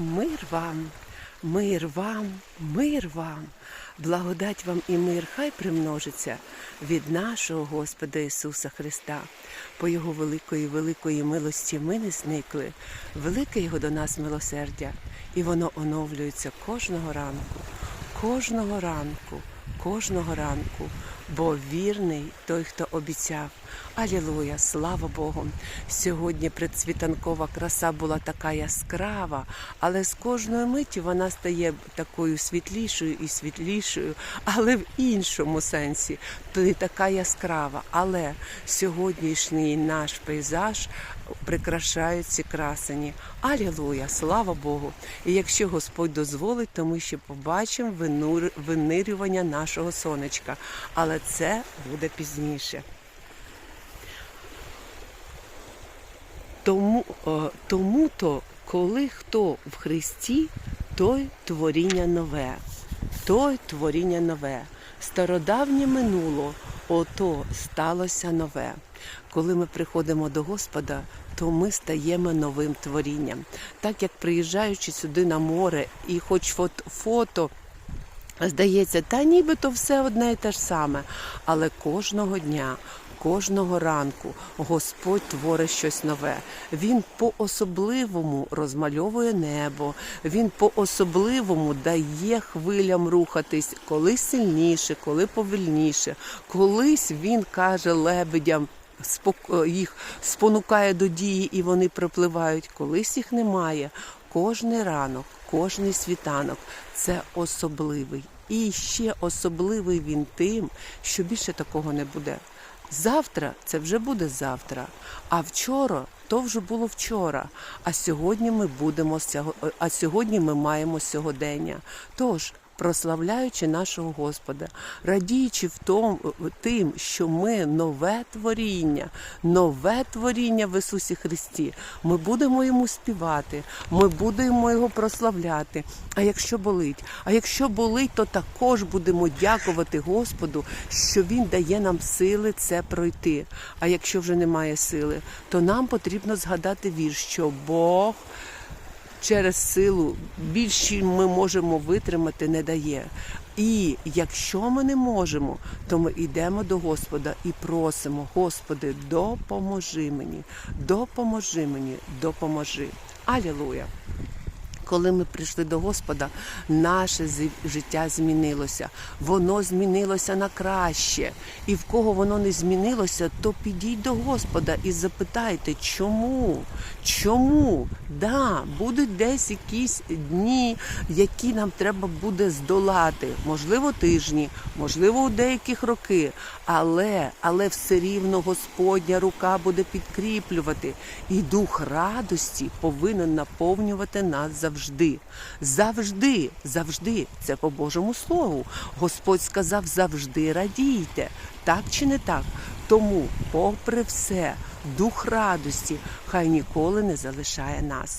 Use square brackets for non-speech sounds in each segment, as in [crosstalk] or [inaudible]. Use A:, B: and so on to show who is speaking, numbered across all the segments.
A: Мир вам, мир вам, мир вам, благодать вам і мир хай примножиться від нашого Господа Ісуса Христа. По Його великої, великої милості ми не зникли, велике Його до нас милосердя, і воно оновлюється кожного ранку, кожного ранку, кожного ранку, бо вірний той, хто обіцяв. Алілуя, слава Богу! Сьогодні предсвітанкова краса була така яскрава, але з кожною миттю вона стає такою світлішою і світлішою, але в іншому сенсі. То не така яскрава. Але сьогоднішній наш пейзаж прикрашають ці красені. Алілуя, слава Богу! І якщо Господь дозволить, то ми ще побачимо винирювання нашого сонечка. Але це буде пізніше. Тому то, коли хто в Христі, той творіння нове, той творіння нове. Стародавнє минуло, ото сталося нове. Коли ми приходимо до Господа, то ми стаємо новим творінням. Так як приїжджаючи сюди на море, і хоч фото, Здається, та нібито все одне і те ж саме. Але кожного дня, кожного ранку Господь творить щось нове. Він по-особливому розмальовує небо, він по-особливому дає хвилям рухатись, коли сильніше, коли повільніше. Колись він каже лебедям. Їх спонукає до дії і вони пропливають. Колись їх немає. Кожний ранок, кожний світанок це особливий. І ще особливий він тим, що більше такого не буде. Завтра це вже буде завтра, а вчора то вже було вчора. А сьогодні ми будемо а сьогодні ми маємо сьогодення. Тож прославляючи нашого Господа, радіючи в том, тим, що ми нове творіння, нове творіння в Ісусі Христі. Ми будемо йому співати, ми будемо його прославляти. А якщо болить, а якщо болить, то також будемо дякувати Господу, що Він дає нам сили це пройти. А якщо вже немає сили, то нам потрібно згадати вірш, що Бог через силу більше ми можемо витримати не дає. І якщо ми не можемо, то ми йдемо до Господа і просимо, Господи, допоможи мені, допоможи мені, допоможи. Алілуя! Коли ми прийшли до Господа, наше життя змінилося. Воно змінилося на краще. І в кого воно не змінилося, то підіть до Господа і запитайте, чому? Чому? Да, будуть десь якісь дні, які нам треба буде здолати. Можливо, тижні, можливо, у деяких роки. Але, але все рівно Господня рука буде підкріплювати. І дух радості повинен наповнювати нас завжди. Завжди, завжди. Це по Божому Слову. Господь сказав завжди радійте. Так чи не так? Тому, попри все, дух радості хай ніколи не залишає нас.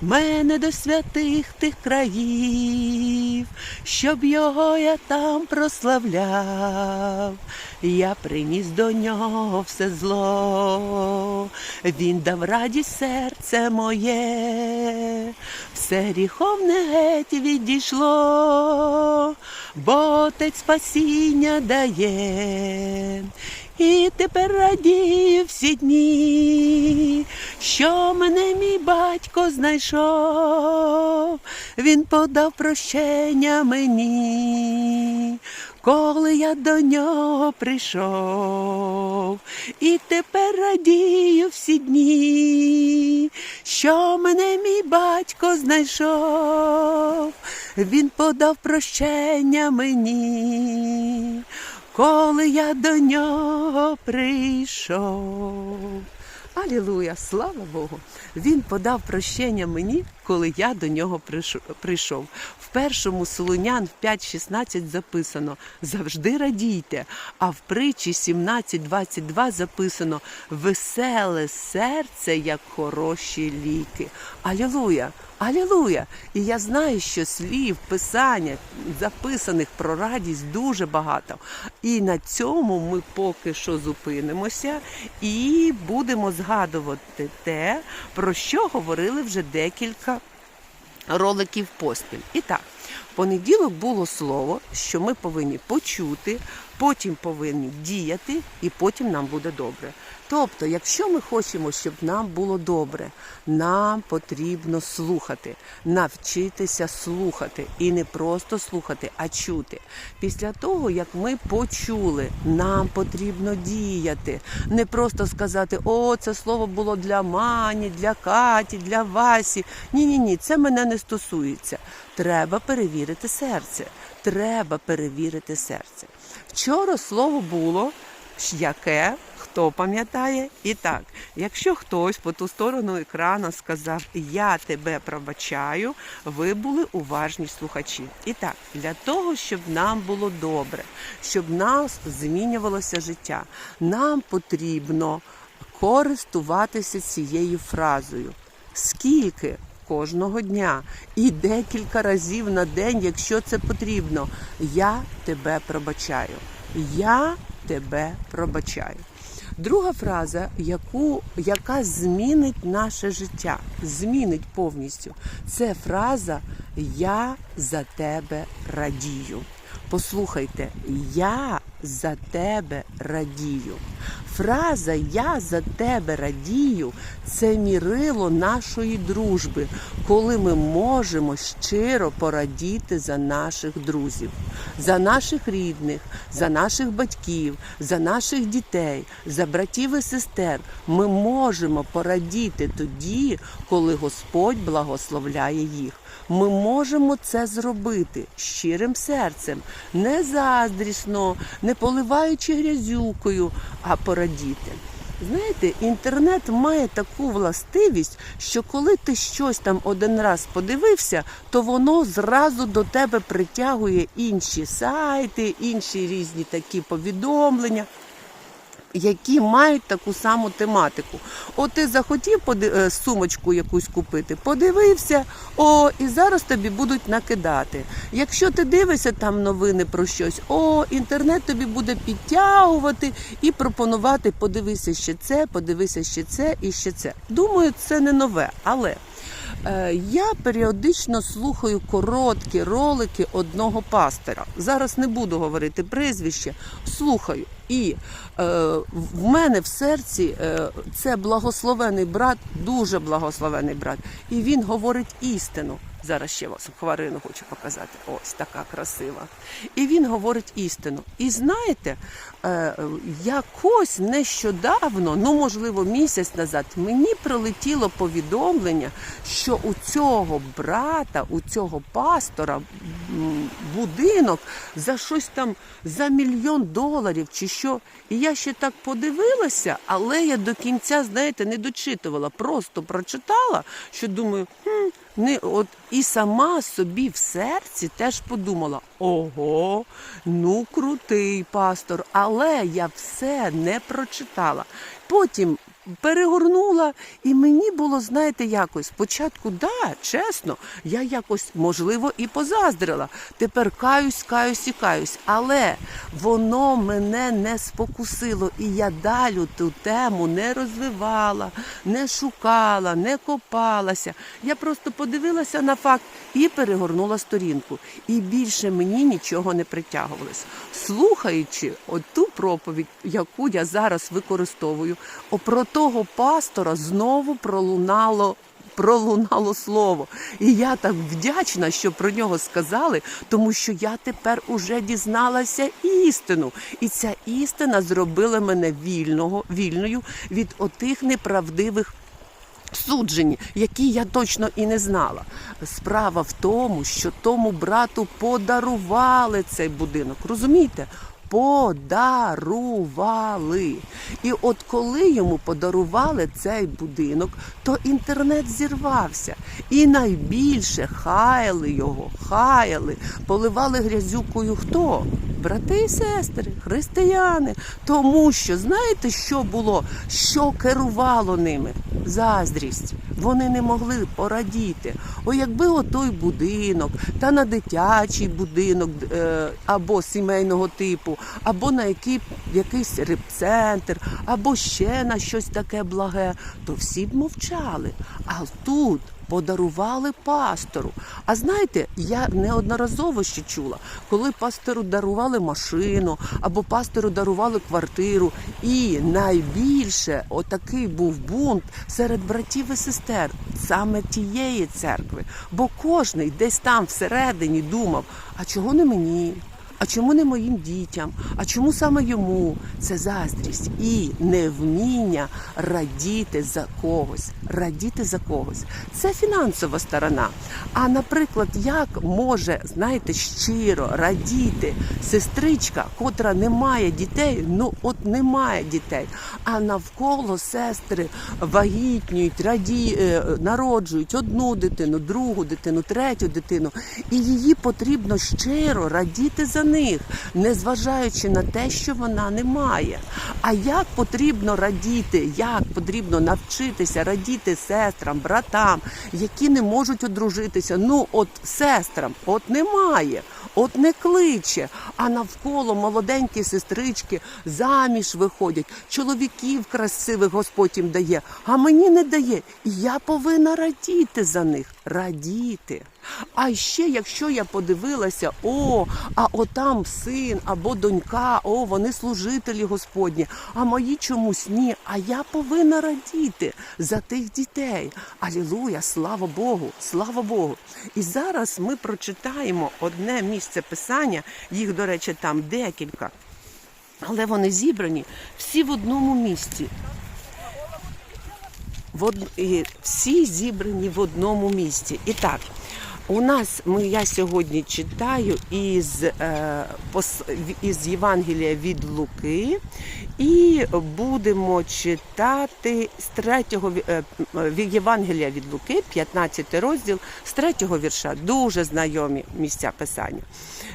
A: мене до святих тих країв, щоб його я там прославляв. Я приніс до нього все зло, він дав радість серце моє, все гріховне геть відійшло, бо Отець спасіння дає. І тепер радію всі дні, що мене мій батько знайшов, він подав прощення мені, коли я до нього прийшов, і тепер радію всі дні, що мене мій батько знайшов, він подав прощення мені коли я до нього прийшов. Алілуя, слава Богу! Він подав прощення мені, коли я до нього прийшов-. В першому Солонян в 5.16 записано завжди радійте. А в притчі 17.22 записано веселе серце, як хороші ліки. Алілуя! Алілуя! І я знаю, що слів, писання, записаних про радість дуже багато. І на цьому ми поки що зупинимося і будемо згадувати те, про що говорили вже декілька роликів поспіль. І так, в понеділок було слово, що ми повинні почути, потім повинні діяти, і потім нам буде добре. Тобто, якщо ми хочемо, щоб нам було добре, нам потрібно слухати, навчитися слухати і не просто слухати, а чути. Після того, як ми почули, нам потрібно діяти, не просто сказати, о, це слово було для Мані, для Каті, для Васі. Ні, ні, ні, це мене не стосується. Треба перевірити серце. Треба перевірити серце. Вчора слово було яке, хто пам'ятає? І так, якщо хтось по ту сторону екрану сказав Я тебе пробачаю, ви були уважні слухачі. І так, для того, щоб нам було добре, щоб нас змінювалося життя, нам потрібно користуватися цією фразою. Скільки? Кожного дня і декілька разів на день, якщо це потрібно. Я тебе пробачаю. Я тебе пробачаю. Друга фраза, яку, яка змінить наше життя, змінить повністю, це фраза Я за тебе радію. Послухайте, я за тебе радію. Фраза Я за тебе радію це мірило нашої дружби, коли ми можемо щиро порадіти за наших друзів, за наших рідних, за наших батьків, за наших дітей, за братів і сестер. Ми можемо порадіти тоді, коли Господь благословляє їх. Ми можемо це зробити щирим серцем, не заздрісно, не поливаючи грязюкою, а порадіти. Знаєте, інтернет має таку властивість, що коли ти щось там один раз подивився, то воно зразу до тебе притягує інші сайти, інші різні такі повідомлення які мають таку саму тематику. От ти захотів е, сумочку якусь купити, подивився, о, і зараз тобі будуть накидати. Якщо ти дивишся там новини про щось, о, інтернет тобі буде підтягувати і пропонувати подивися ще це, подивися ще це і ще це. Думаю, це не нове, але. Е, Я періодично слухаю короткі ролики одного пастора. Зараз не буду говорити прізвище, слухаю. І е, в мене в серці е, це благословений брат, дуже благословений брат. І він говорить істину. Зараз ще вас хварину хочу показати. Ось така красива. І він говорить істину. І знаєте, е, якось нещодавно, ну можливо, місяць назад, мені прилетіло повідомлення, що у цього брата, у цього пастора будинок за щось там за мільйон доларів чи що. І я ще так подивилася, але я до кінця, знаєте, не дочитувала, просто прочитала, що думаю, хм, не от і сама собі в серці теж подумала: ого, ну крутий пастор, але я все не прочитала. Потім перегорнула, і мені було, знаєте, якось спочатку, да, чесно, я якось можливо і позаздрила. Тепер каюсь, каюсь і каюсь, але воно мене не спокусило, і я далі ту тему не розвивала, не шукала, не копалася. Я просто подивилася на факт і перегорнула сторінку. І більше мені нічого не притягувалось. Слухаючи оту проповідь, яку я зараз використовую, про того пастора знову пролунало. Пролунало слово, і я так вдячна, що про нього сказали, тому що я тепер уже дізналася істину, і ця істина зробила мене вільного, вільною від отих неправдивих суджень, які я точно і не знала. Справа в тому, що тому брату подарували цей будинок. Розумієте? Подарували. І от коли йому подарували цей будинок, то інтернет зірвався. І найбільше хаяли його, хаяли, поливали грязюкою хто? Брати і сестри, християни. Тому що знаєте, що було, що керувало ними? Заздрість. Вони не могли порадіти. О, якби отой будинок, та на дитячий будинок е, або сімейного типу, або на який, якийсь репцентр, або ще на щось таке благе, то всі б мовчали. А тут подарували пастору. А знаєте, я неодноразово ще чула, коли пастору дарували машину або пастору дарували квартиру. І найбільше отакий був бунт серед братів і сестер саме тієї церкви. Бо кожний десь там всередині думав, а чого не мені? А чому не моїм дітям? А чому саме йому? Це заздрість і невміння радіти за когось. Радіти за когось. Це фінансова сторона. А наприклад, як може, знаєте, щиро радіти сестричка, котра не має дітей, ну от немає дітей, а навколо сестри вагітнюють, раді, е, народжують одну дитину, другу дитину, третю дитину, і її потрібно щиро радіти за них, незважаючи на те, що вона не має. А як потрібно радіти, як потрібно навчитися радіти сестрам, братам, які не можуть одружитися? Ну, от сестрам, от немає, от не кличе, а навколо молоденькі сестрички заміж виходять, чоловіків красивих Господь їм дає, а мені не дає. І я повинна радіти за них, радіти. А ще, якщо я подивилася, о, а отам син або донька, о, вони служителі Господні, а мої чомусь ні. А я повинна радіти за тих дітей. Алілуя, слава Богу, слава Богу. І зараз ми прочитаємо одне місце писання, їх, до речі, там декілька. Але вони зібрані всі в одному місці. В од... і всі зібрані в одному місці. І так, у нас ми я сьогодні читаю із, е, із Євангелія від Луки, і будемо читати з третього ві- е, від Євангелія від Луки, 15 розділ, з третього вірша. Дуже знайомі місця писання.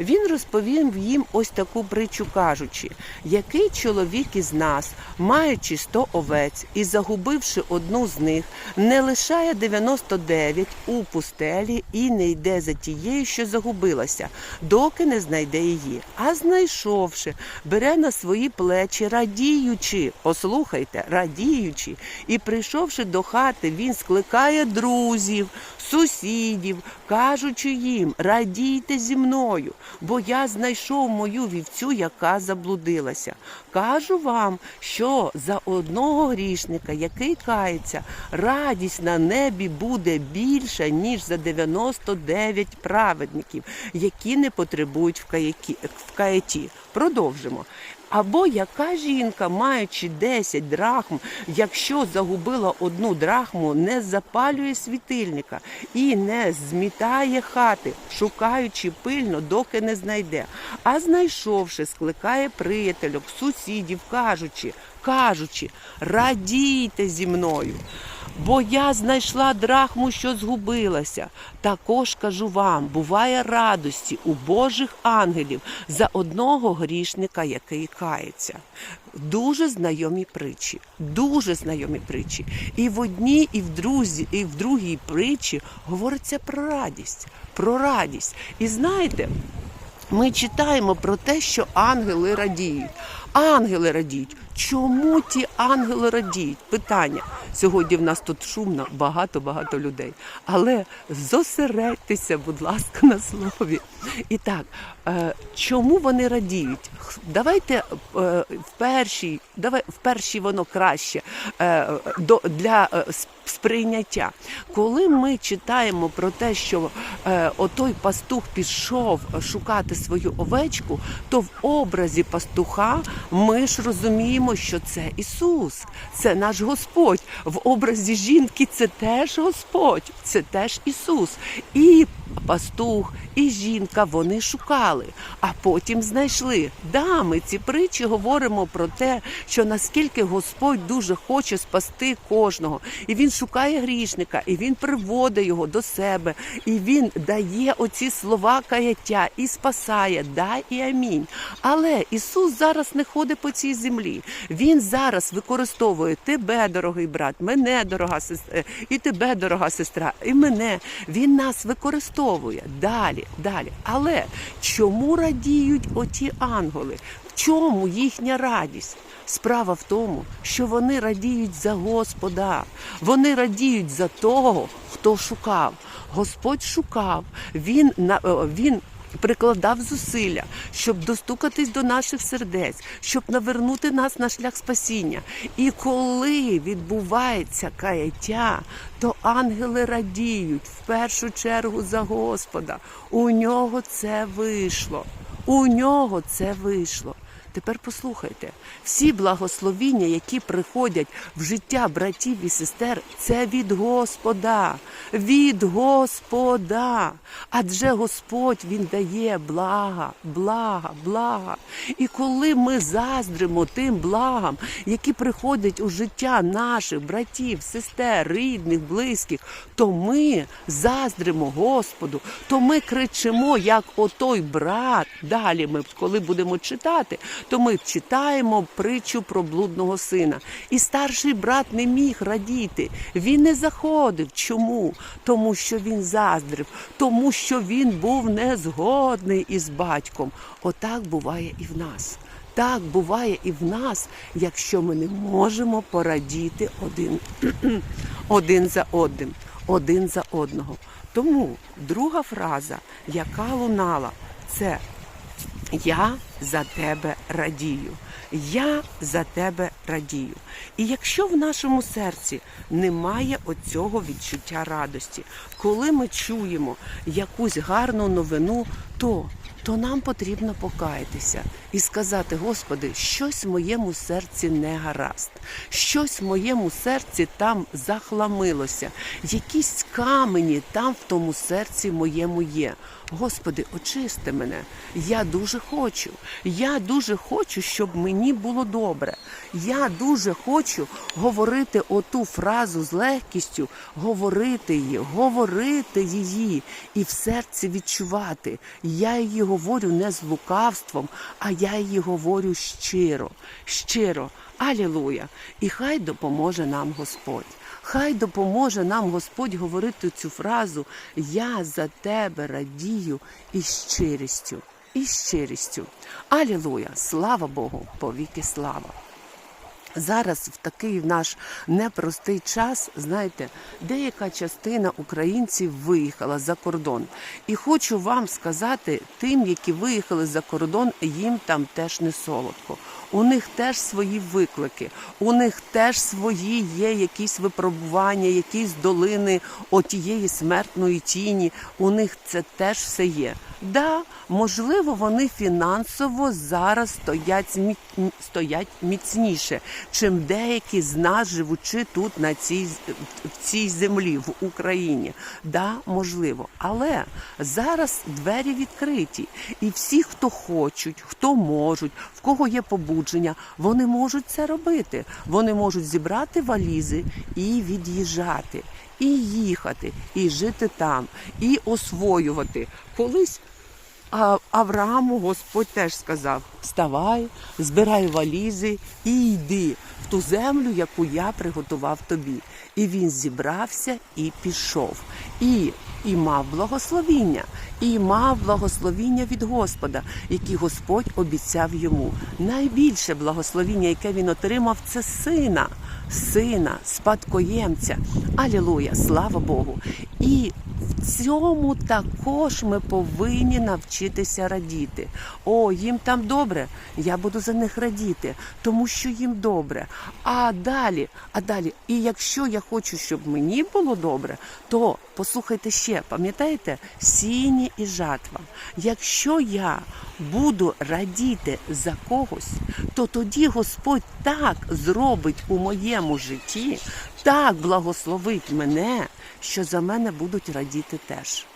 A: Він розповів їм ось таку притчу, кажучи, який чоловік із нас, маючи 100 овець і загубивши одну з них, не лишає 99 у пустелі і не йде за тією, що загубилася, доки не знайде її. А знайшовши, бере на свої плечі, радіючи, послухайте, радіючи, і прийшовши до хати, він скликає друзів, сусідів, кажучи їм: радійте зі мною, бо я знайшов мою вівцю, яка заблудилася. Кажу вам, що за одного грішника, який кається, радість на небі буде більша, ніж за 99 праведників, які не потребують в каяті. Продовжимо. Або яка жінка, маючи 10 драхм, якщо загубила одну драхму, не запалює світильника і не змітає хати, шукаючи пильно, доки не знайде. А знайшовши, скликає приятельок, сусідів, кажучи, кажучи, радійте зі мною. Бо я знайшла драхму, що згубилася. Також кажу вам, буває радості у Божих ангелів за одного грішника, який кається. Дуже знайомі притчі, дуже знайомі притчі. І в одній, і в друзі, і в другій притчі говориться про радість, про радість. І знаєте, ми читаємо про те, що ангели радіють. Ангели радіють. Чому ті ангели радіють? Питання. Сьогодні в нас тут шумно, багато-багато людей. Але зосередьтеся, будь ласка, на слові. І так, е, чому вони радіють? Давайте е, в першій, давай в першій воно краще е, для сприйняття. Коли ми читаємо про те, що отой пастух пішов шукати свою овечку, то в образі пастуха ми ж розуміємо, що це Ісус, це наш Господь. В образі жінки це теж Господь, це теж Ісус. І пастух і жінка вони шукали, а потім знайшли. Да, ми ці притчі говоримо про те, що наскільки Господь дуже хоче спасти кожного, і він шукає грішника, і він приводить його до себе, і він дає оці слова каяття і спасає. Да і амінь. Але Ісус зараз не ходить по цій землі. Він зараз використовує тебе, дорогий брат, мене, дорога сестра, і тебе, дорога сестра, і мене. Він нас використовує далі, далі. Але чому радіють оті ангели? В чому їхня радість? Справа в тому, що вони радіють за Господа, вони радіють за того, хто шукав. Господь шукав, він е, він. Прикладав зусилля, щоб достукатись до наших сердець, щоб навернути нас на шлях спасіння. І коли відбувається каяття, то ангели радіють в першу чергу за Господа. У нього це вийшло. У нього це вийшло. Тепер послухайте, всі благословіння, які приходять в життя братів і сестер, це від Господа, від Господа. Адже Господь Він дає блага, блага, блага. І коли ми заздримо тим благам, які приходять у життя наших братів, сестер, рідних, близьких, то ми заздримо Господу, то ми кричимо, як отой брат. Далі ми, коли будемо читати, то ми читаємо притчу про блудного сина. І старший брат не міг радіти. Він не заходив. Чому? Тому що він заздрив, тому що він був незгодний із батьком. Отак буває і в нас. Так буває і в нас, якщо ми не можемо порадіти один, [clears throat] один за одним, один за одного. Тому друга фраза, яка лунала, це я за тебе радію. Я за тебе радію. І якщо в нашому серці немає оцього відчуття радості, коли ми чуємо якусь гарну новину, то то нам потрібно покаятися і сказати: Господи, щось в моєму серці не гаразд, щось в моєму серці там захламилося, якісь камені там в тому серці моєму є. Господи, очисти мене. Я дуже хочу. Я дуже хочу, щоб мені було добре. Я дуже хочу говорити оту фразу з легкістю, говорити її, говорити її і в серці відчувати. Я її говорю не з лукавством, а я її говорю щиро, щиро. Алілуя! І хай допоможе нам Господь. Хай допоможе нам Господь говорити цю фразу Я за тебе радію і щирістю, і щирістю. Алілуя! Слава Богу, повіки слава! Зараз в такий наш непростий час, знаєте, деяка частина українців виїхала за кордон. І хочу вам сказати, тим, які виїхали за кордон, їм там теж не солодко. У них теж свої виклики, у них теж свої є якісь випробування, якісь долини отієї смертної тіні. У них це теж все є. Да, можливо, вони фінансово зараз стоять стоять міцніше, чим деякі з нас, живучи тут на цій в цій землі, в Україні. Да, можливо, але зараз двері відкриті, і всі, хто хочуть, хто можуть, в кого є побудження, вони можуть це робити. Вони можуть зібрати валізи і від'їжджати, і їхати, і жити там, і освоювати. Колись а Аврааму Господь теж сказав: Вставай, збирай валізи і йди в ту землю, яку я приготував тобі. І він зібрався і пішов. І, і мав благословіння, і мав благословіння від Господа, які Господь обіцяв йому. Найбільше благословіння, яке він отримав, це сина, сина, спадкоємця. Алілуя, слава Богу! І в цьому також ми повинні навчитися радіти. О, їм там добре, я буду за них радіти, тому що їм добре. А далі, а далі, і якщо я хочу, щоб мені було добре, то послухайте ще, пам'ятаєте, сіні і жатва. Якщо я буду радіти за когось, то тоді Господь так зробить у моєму житті, так благословить мене, що за мене будуть радіти теж.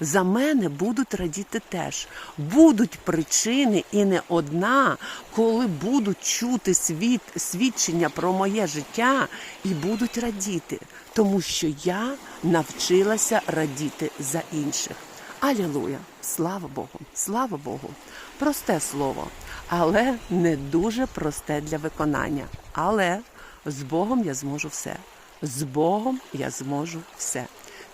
A: за мене будуть радіти теж. Будуть причини і не одна, коли будуть чути світ, свідчення про моє життя і будуть радіти, тому що я навчилася радіти за інших. Алілуя! Слава Богу! Слава Богу! Просте слово, але не дуже просте для виконання. Але з Богом я зможу все. З Богом я зможу все.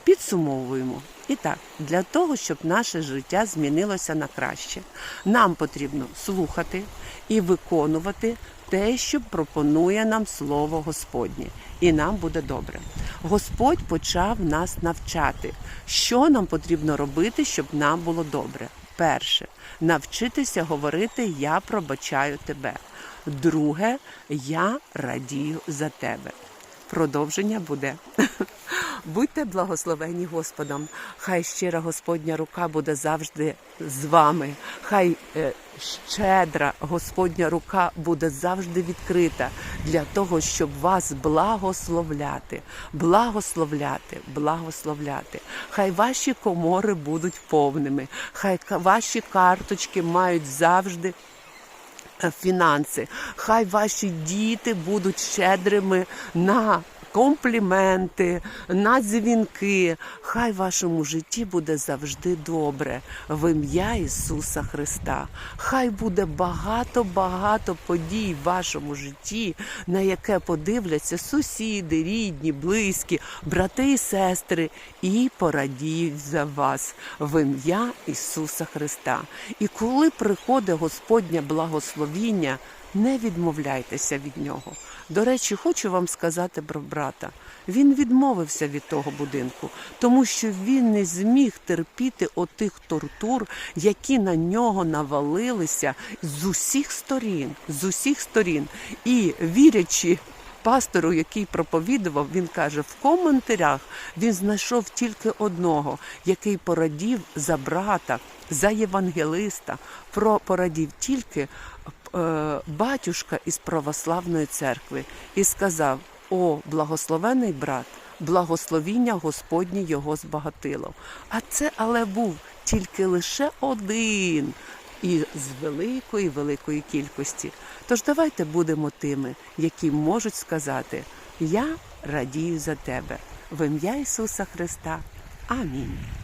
A: Підсумовуємо. І так, для того, щоб наше життя змінилося на краще, нам потрібно слухати і виконувати те, що пропонує нам Слово Господнє, і нам буде добре. Господь почав нас навчати, що нам потрібно робити, щоб нам було добре. Перше навчитися говорити Я пробачаю тебе. Друге, я радію за тебе. Продовження буде. Будьте благословені Господом. Хай щира Господня рука буде завжди з вами. Хай е, щедра Господня рука буде завжди відкрита для того, щоб вас благословляти, благословляти, благословляти. Хай ваші комори будуть повними, хай ваші карточки мають завжди е, фінанси. Хай ваші діти будуть щедрими на компліменти, на дзвінки. Хай в вашому житті буде завжди добре в ім'я Ісуса Христа. Хай буде багато-багато подій в вашому житті, на яке подивляться сусіди, рідні, близькі, брати і сестри, і порадіють за вас в ім'я Ісуса Христа. І коли приходить Господнє благословіння, не відмовляйтеся від нього. До речі, хочу вам сказати про брата. Він відмовився від того будинку, тому що він не зміг терпіти отих тортур, які на нього навалилися з усіх сторін, з усіх сторін. І вірячи пастору, який проповідував, він каже: в коментарях він знайшов тільки одного, який порадів за брата, за євангелиста, про порадів тільки батюшка із православної церкви і сказав: О, благословений брат! Благословіння Господнє його збагатило. А це але був тільки лише один і з великої великої кількості. Тож давайте будемо тими, які можуть сказати: Я радію за тебе в ім'я Ісуса Христа. Амінь.